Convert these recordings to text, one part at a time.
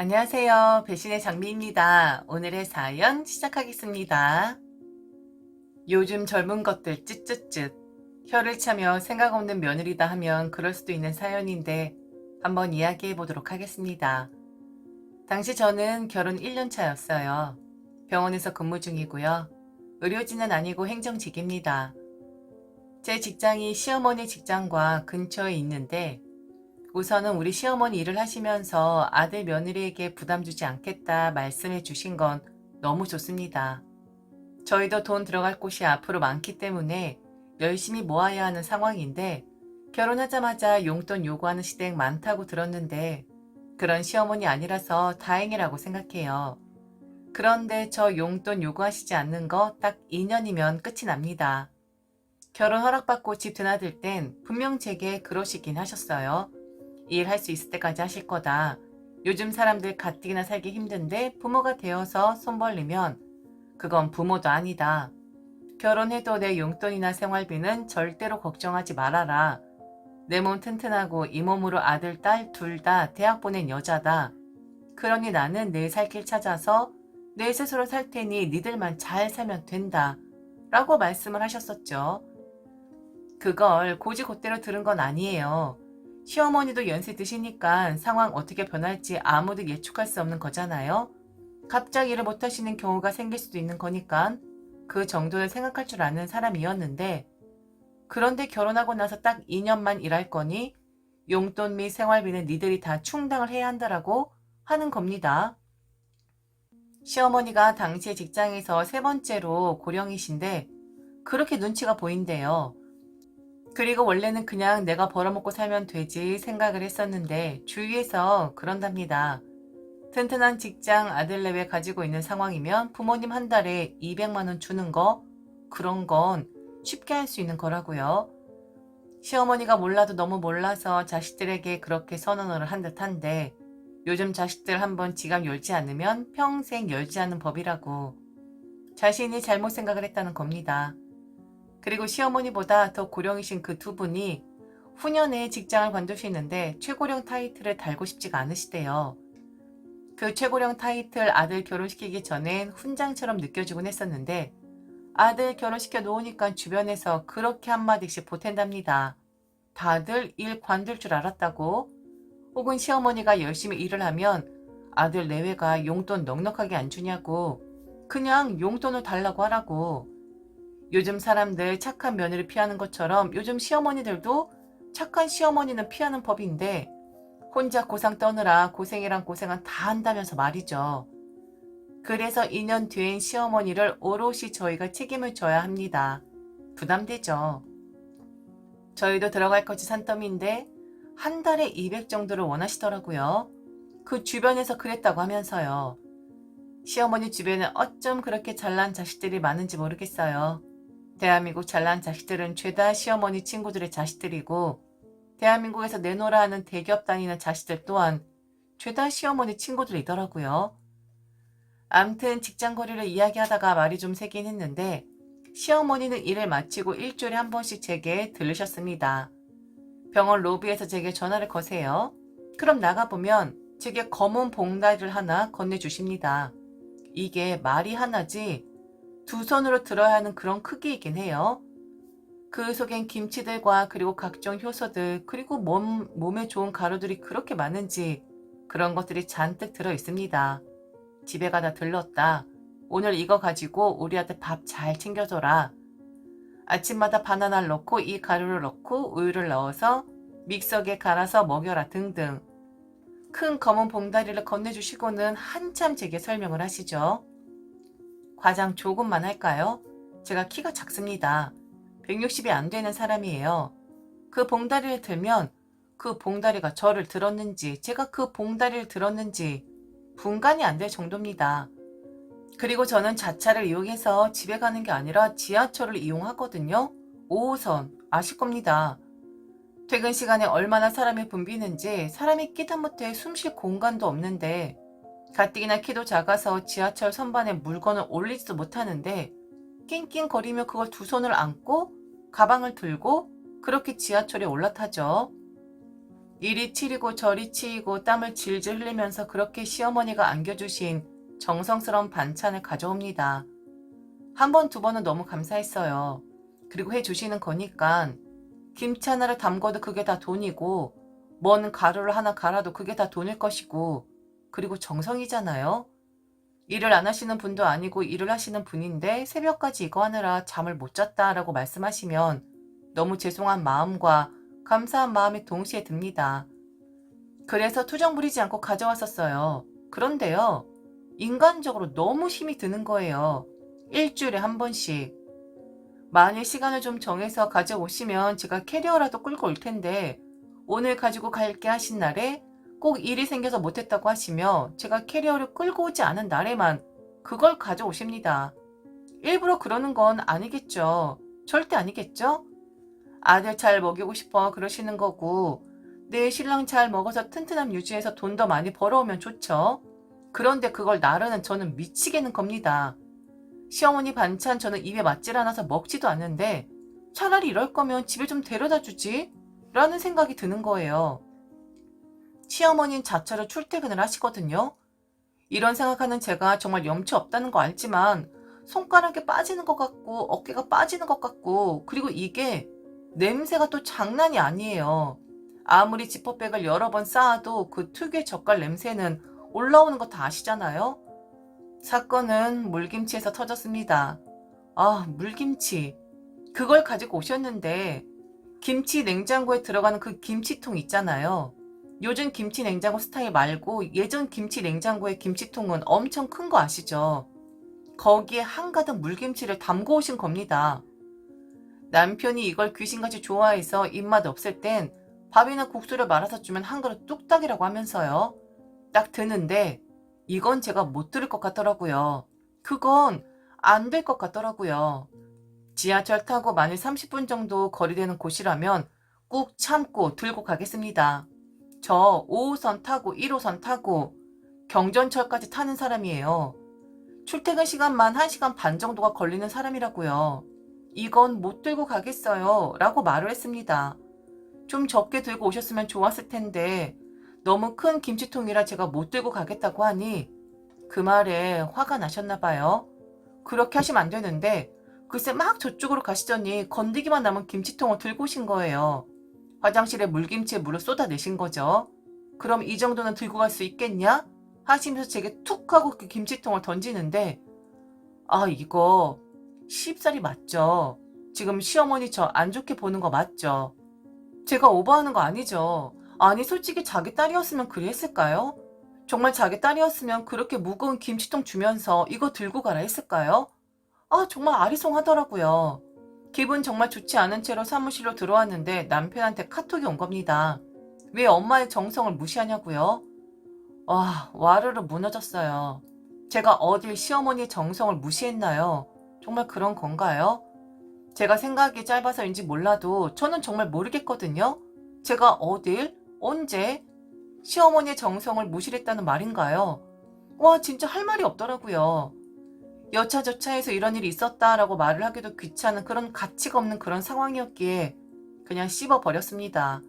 안녕하세요. 배신의 장미입니다. 오늘의 사연 시작하겠습니다. 요즘 젊은 것들 쯧쯧쯧. 혀를 차며 생각 없는 며느리다 하면 그럴 수도 있는 사연인데 한번 이야기해 보도록 하겠습니다. 당시 저는 결혼 1년 차였어요. 병원에서 근무 중이고요. 의료진은 아니고 행정직입니다. 제 직장이 시어머니 직장과 근처에 있는데 우선은 우리 시어머니 일을 하시면서 아들 며느리에게 부담 주지 않겠다 말씀해 주신 건 너무 좋습니다. 저희도 돈 들어갈 곳이 앞으로 많기 때문에 열심히 모아야 하는 상황인데 결혼하자마자 용돈 요구하는 시댁 많다고 들었는데 그런 시어머니 아니라서 다행이라고 생각해요. 그런데 저 용돈 요구하시지 않는 거 딱 2년이면 끝이 납니다. 결혼 허락받고 집 드나들 땐 분명 제게 그러시긴 하셨어요. 일 할 수 있을 때까지 하실 거다. 요즘 사람들 가뜩이나 살기 힘든데 부모가 되어서 손 벌리면 그건 부모도 아니다. 결혼해도 내 용돈이나 생활비는 절대로 걱정하지 말아라. 내 몸 튼튼하고 이 몸으로 아들, 딸 둘 다 대학 보낸 여자다. 그러니 나는 내 살 길 찾아서 내 스스로 살 테니 니들만 잘 살면 된다. 라고 말씀을 하셨었죠. 그걸 고지곧대로 들은 건 아니에요. 시어머니도 연세 드시니까 상황 어떻게 변할지 아무도 예측할 수 없는 거잖아요. 갑자기 일을 못하시는 경우가 생길 수도 있는 거니까 그 정도를 생각할 줄 아는 사람이었는데 그런데 결혼하고 나서 딱 2년만 일할 거니 용돈 및 생활비는 니들이 다 충당을 해야 한다라고 하는 겁니다. 시어머니가 당시에 직장에서 세 번째로 고령이신데 그렇게 눈치가 보인대요. 그리고 원래는 그냥 내가 벌어먹고 살면 되지 생각을 했었는데 주위에서 그런답니다. 튼튼한 직장 아들 내외 가지고 있는 상황이면 부모님 한 달에 200만원 주는 거 그런 건 쉽게 할 수 있는 거라고요. 시어머니가 몰라도 너무 몰라서 자식들에게 그렇게 선언을 한 듯한데 요즘 자식들 한번 지갑 열지 않으면 평생 열지 않는 법이라고 자신이 잘못 생각을 했다는 겁니다. 그리고 시어머니보다 더 고령이신 그 두 분이 후년에 직장을 관두시는데 최고령 타이틀을 달고 싶지가 않으시대요. 그 최고령 타이틀 아들 결혼시키기 전엔 훈장처럼 느껴지곤 했었는데 아들 결혼시켜 놓으니까 주변에서 그렇게 한마디씩 보탠답니다. 다들 일 관둘 줄 알았다고? 혹은 시어머니가 열심히 일을 하면 아들 내외가 용돈 넉넉하게 안 주냐고 그냥 용돈을 달라고 하라고 요즘 사람들 착한 며느리 피하는 것처럼 요즘 시어머니들도 착한 시어머니는 피하는 법인데 혼자 고상 떠느라 고생이란 고생은 다 한다면서 말이죠. 그래서 2년 뒤엔 시어머니를 오롯이 저희가 책임을 져야 합니다. 부담되죠. 저희도 들어갈 것이 산더미인데 한 달에 200 정도를 원하시더라고요. 그 주변에서 그랬다고 하면서요. 시어머니 주변에 어쩜 그렇게 잘난 자식들이 많은지 모르겠어요. 대한민국 잘난 자식들은 죄다 시어머니 친구들의 자식들이고 대한민국에서 내노라 하는 대기업 다니는 자식들 또한 죄다 시어머니 친구들이더라고요. 암튼 직장 거리를 이야기하다가 말이 좀 새긴 했는데 시어머니는 일을 마치고 일주일에 한 번씩 제게 들르셨습니다. 병원 로비에서 제게 전화를 거세요. 그럼 나가보면 제게 검은 봉다리를 하나 건네주십니다. 이게 말이 하나지 두 손으로 들어야 하는 그런 크기이긴 해요. 그 속엔 김치들과 그리고 각종 효소들 그리고 몸, 몸에 좋은 가루들이 그렇게 많은지 그런 것들이 잔뜩 들어 있습니다. 집에 가다 들렀다. 오늘 이거 가지고 우리 아들 밥잘 챙겨줘라. 아침마다 바나나를 넣고 이 가루를 넣고 우유를 넣어서 믹서기에 갈아서 먹여라 등등. 큰 검은 봉다리를 건네주시고는 한참 제게 설명을 하시죠. 과장 조금만 할까요? 제가 키가 작습니다. 160이 안 되는 사람이에요. 그 봉다리를 들면 그 봉다리가 저를 들었는지 제가 그 봉다리를 들었는지 분간이 안 될 정도입니다. 그리고 저는 자차를 이용해서 집에 가는 게 아니라 지하철을 이용하거든요. 5호선 아실 겁니다. 퇴근 시간에 얼마나 사람이 붐비는지 사람이 끼다 못해 숨 쉴 공간도 없는데 가뜩이나 키도 작아서 지하철 선반에 물건을 올리지도 못하는데 낑낑거리며 그걸 두 손을 안고 가방을 들고 그렇게 지하철에 올라타죠. 이리 치리고 저리 치이고 땀을 질질 흘리면서 그렇게 시어머니가 안겨주신 정성스러운 반찬을 가져옵니다. 한 번, 두 번은 너무 감사했어요. 그리고 해주시는 거니까 김치 하나를 담궈도 그게 다 돈이고 먼 가루를 하나 갈아도 그게 다 돈일 것이고 그리고 정성이잖아요. 일을 안 하시는 분도 아니고 일을 하시는 분인데 새벽까지 이거 하느라 잠을 못 잤다라고 말씀하시면 너무 죄송한 마음과 감사한 마음이 동시에 듭니다. 그래서 투정 부리지 않고 가져왔었어요. 그런데요, 인간적으로 너무 힘이 드는 거예요. 일주일에 한 번씩. 만일 시간을 좀 정해서 가져오시면 제가 캐리어라도 끌고 올 텐데, 오늘 가지고 갈게 하신 날에 꼭 일이 생겨서 못했다고 하시며 제가 캐리어를 끌고 오지 않은 날에만 그걸 가져오십니다. 일부러 그러는 건 아니겠죠. 절대 아니겠죠? 아들 잘 먹이고 싶어 그러시는 거고 내 신랑 잘 먹어서 튼튼함 유지해서 돈 더 많이 벌어오면 좋죠. 그런데 그걸 나르는 저는 미치겠는 겁니다. 시어머니 반찬 저는 입에 맞질 않아서 먹지도 않는데 차라리 이럴 거면 집에 좀 데려다 주지 라는 생각이 드는 거예요. 시어머니는 자차로 출퇴근을 하시거든요. 이런 생각하는 제가 정말 염치 없다는 거 알지만 손가락에 빠지는 것 같고 어깨가 빠지는 것 같고 그리고 이게 냄새가 또 장난이 아니에요. 아무리 지퍼백을 여러 번 쌓아도 그 특유의 젓갈 냄새는 올라오는 거 다 아시잖아요? 사건은 물김치에서 터졌습니다. 아, 물김치. 그걸 가지고 오셨는데 김치 냉장고에 들어가는 그 김치통 있잖아요. 요즘 김치 냉장고 스타일 말고 예전 김치 냉장고의 김치통은 엄청 큰 거 아시죠? 거기에 한가득 물김치를 담고 오신 겁니다. 남편이 이걸 귀신같이 좋아해서 입맛 없을 땐 밥이나 국수를 말아서 주면 한 그릇 뚝딱이라고 하면서요. 딱 드는데 이건 제가 못 들을 것 같더라고요. 그건 안 될 것 같더라고요. 지하철 타고 만일 30분 정도 거리되는 곳이라면 꾹 참고 들고 가겠습니다. 저 5호선 타고 1호선 타고 경전철까지 타는 사람이에요. 출퇴근 시간만 1시간 반 정도가 걸리는 사람이라고요. 이건 못 들고 가겠어요. 라고 말을 했습니다. 좀 적게 들고 오셨으면 좋았을 텐데 너무 큰 김치통이라 제가 못 들고 가겠다고 하니 그 말에 화가 나셨나 봐요. 그렇게 하시면 안 되는데 글쎄 막 저쪽으로 가시더니 건디기만 남은 김치통을 들고 오신 거예요. 화장실에 물김치에 물을 쏟아내신 거죠. 그럼 이 정도는 들고 갈 수 있겠냐? 하시면서 제게 툭 하고 그 김치통을 던지는데 아 이거 쉽사리 맞죠? 지금 시어머니 저 안 좋게 보는 거 맞죠? 제가 오버하는 거 아니죠? 아니 솔직히 자기 딸이었으면 그랬을까요? 정말 자기 딸이었으면 그렇게 무거운 김치통 주면서 이거 들고 가라 했을까요? 아 정말 아리송하더라고요. 기분 정말 좋지 않은 채로 사무실로 들어왔는데 남편한테 카톡이 온 겁니다. 왜 엄마의 정성을 무시하냐고요? 와, 와르르 무너졌어요. 제가 어딜 시어머니의 정성을 무시했나요? 정말 그런 건가요? 제가 생각이 짧아서인지 몰라도 저는 정말 모르겠거든요. 제가 어딜, 언제 시어머니의 정성을 무시했다는 말인가요? 와, 진짜 할 말이 없더라고요. 여차저차해서 이런 일이 있었다라고 말을 하기도 귀찮은 그런 가치가 없는 그런 상황이었기에 그냥 씹어버렸습니다.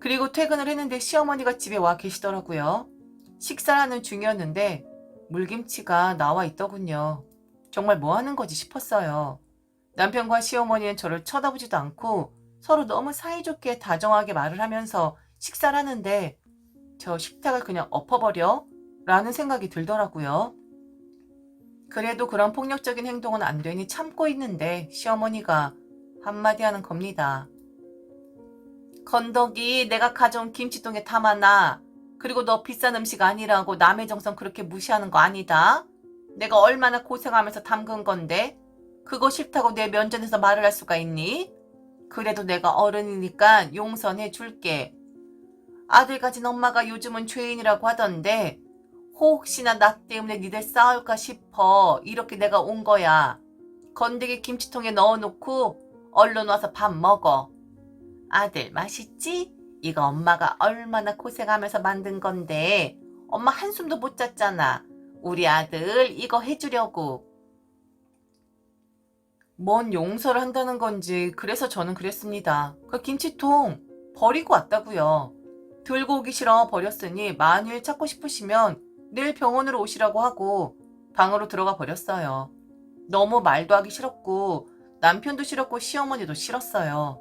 그리고 퇴근을 했는데 시어머니가 집에 와 계시더라고요. 식사하는 중이었는데 물김치가 나와 있더군요. 정말 뭐 하는 거지 싶었어요. 남편과 시어머니는 저를 쳐다보지도 않고 서로 너무 사이좋게 다정하게 말을 하면서 식사를 하는데 저 식탁을 그냥 엎어버려? 라는 생각이 들더라고요. 그래도 그런 폭력적인 행동은 안 되니 참고 있는데 시어머니가 한마디 하는 겁니다. 건더기 내가 가져온 김치통에 담아놔. 그리고 너 비싼 음식 아니라고 남의 정성 그렇게 무시하는 거 아니다. 내가 얼마나 고생하면서 담근 건데 그거 싫다고 내 면전에서 말을 할 수가 있니? 그래도 내가 어른이니까 용서해 줄게. 아들 가진 엄마가 요즘은 죄인이라고 하던데 혹시나 나 때문에 니들 싸울까 싶어 이렇게 내가 온 거야. 건더기 김치통에 넣어놓고 얼른 와서 밥 먹어. 아들 맛있지? 이거 엄마가 얼마나 고생하면서 만든 건데 엄마 한숨도 못 잤잖아. 우리 아들 이거 해주려고. 뭔 용서를 한다는 건지 그래서 저는 그랬습니다. 그 김치통 버리고 왔다고요. 들고 오기 싫어 버렸으니 만일 찾고 싶으시면 내일 병원으로 오시라고 하고 방으로 들어가 버렸어요. 너무 말도 하기 싫었고 남편도 싫었고 시어머니도 싫었어요.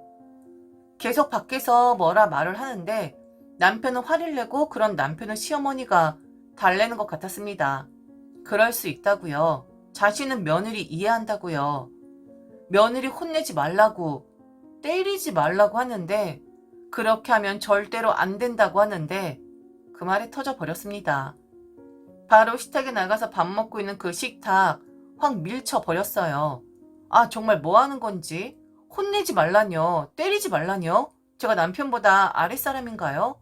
계속 밖에서 뭐라 말을 하는데 남편은 화를 내고 그런 남편은 시어머니가 달래는 것 같았습니다. 그럴 수 있다고요. 자신은 며느리 이해한다고요. 며느리 혼내지 말라고 때리지 말라고 하는데 그렇게 하면 절대로 안 된다고 하는데 그 말에 터져 버렸습니다. 바로 식탁에 나가서 밥 먹고 있는 그 식탁 확 밀쳐 버렸어요. 아 정말 뭐 하는 건지 혼내지 말라뇨 때리지 말라뇨 제가 남편보다 아랫사람인가요?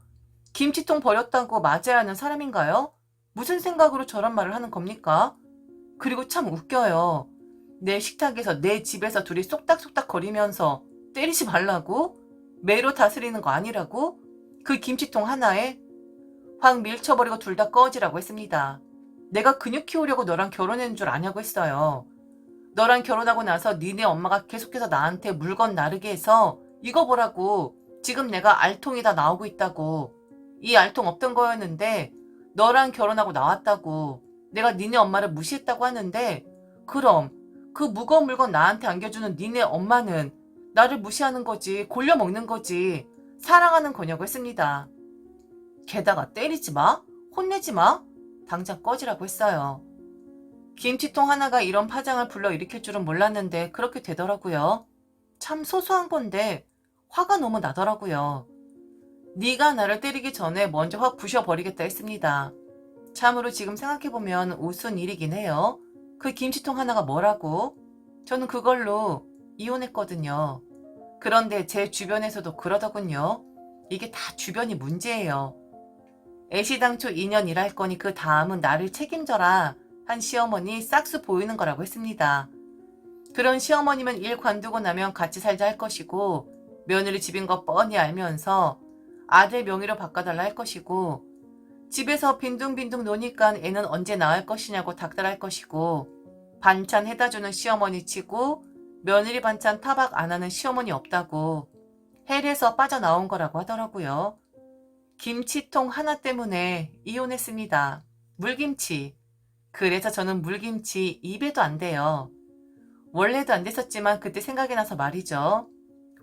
김치통 버렸다고 맞아야 하는 사람인가요? 무슨 생각으로 저런 말을 하는 겁니까? 그리고 참 웃겨요. 내 식탁에서 내 집에서 둘이 쏙닥쏙닥 거리면서 때리지 말라고? 매로 다스리는 거 아니라고? 그 김치통 하나에 확 밀쳐버리고 둘 다 꺼지라고 했습니다. 내가 근육 키우려고 너랑 결혼한 줄 아냐고 했어요. 너랑 결혼하고 나서 니네 엄마가 계속해서 나한테 물건 나르게 해서 이거 보라고 지금 내가 알통이 다 나오고 있다고 이 알통 없던 거였는데 너랑 결혼하고 나왔다고 내가 니네 엄마를 무시했다고 하는데 그럼 그 무거운 물건 나한테 안겨주는 니네 엄마는 나를 무시하는 거지 골려 먹는 거지 사랑하는 거냐고 했습니다. 게다가 때리지 마 혼내지 마 당장 꺼지라고 했어요. 김치통 하나가 이런 파장을 불러일으킬 줄은 몰랐는데 그렇게 되더라고요. 참 소소한 건데 화가 너무 나더라고요. 네가 나를 때리기 전에 먼저 확 부셔버리겠다 했습니다. 참으로 지금 생각해보면 우스운 일이긴 해요. 그 김치통 하나가 뭐라고? 저는 그걸로 이혼했거든요. 그런데 제 주변에서도 그러더군요. 이게 다 주변이 문제예요. 애시당초 2년 일할 거니 그 다음은 나를 책임져라 한 시어머니 싹수 보이는 거라고 했습니다. 그런 시어머니면 일 관두고 나면 같이 살자 할 것이고 며느리 집인 거 뻔히 알면서 아들 명의로 바꿔달라 할 것이고 집에서 빈둥빈둥 노니까 애는 언제 나을 것이냐고 닥달할 것이고 반찬 해다 주는 시어머니 치고 며느리 반찬 타박 안 하는 시어머니 없다고 헬에서 빠져나온 거라고 하더라고요. 김치통 하나 때문에 이혼했습니다. 물김치. 그래서 저는 물김치 입에도 안 돼요. 원래도 안 됐었지만 그때 생각이 나서 말이죠.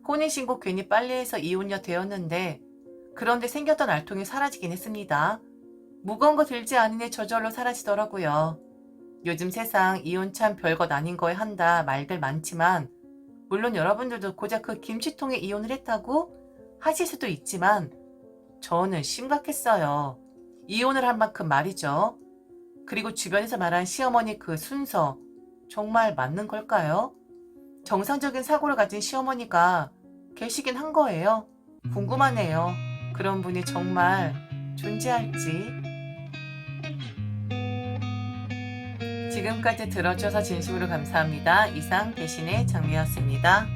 혼인신고 괜히 빨리 해서 이혼녀 되었는데 그런데 생겼던 알통이 사라지긴 했습니다. 무거운 거 들지 않으니 저절로 사라지더라고요. 요즘 세상 이혼 참 별것 아닌 거에 한다 말들 많지만 물론 여러분들도 고작 그 김치통에 이혼을 했다고 하실 수도 있지만 저는 심각했어요. 이혼을 한 만큼 말이죠. 그리고 주변에서 말한 시어머니 그 순서 정말 맞는 걸까요? 정상적인 사고를 가진 시어머니가 계시긴 한 거예요. 궁금하네요. 그런 분이 정말 존재할지. 지금까지 들어주셔서 진심으로 감사합니다. 이상 대신의 장미였습니다.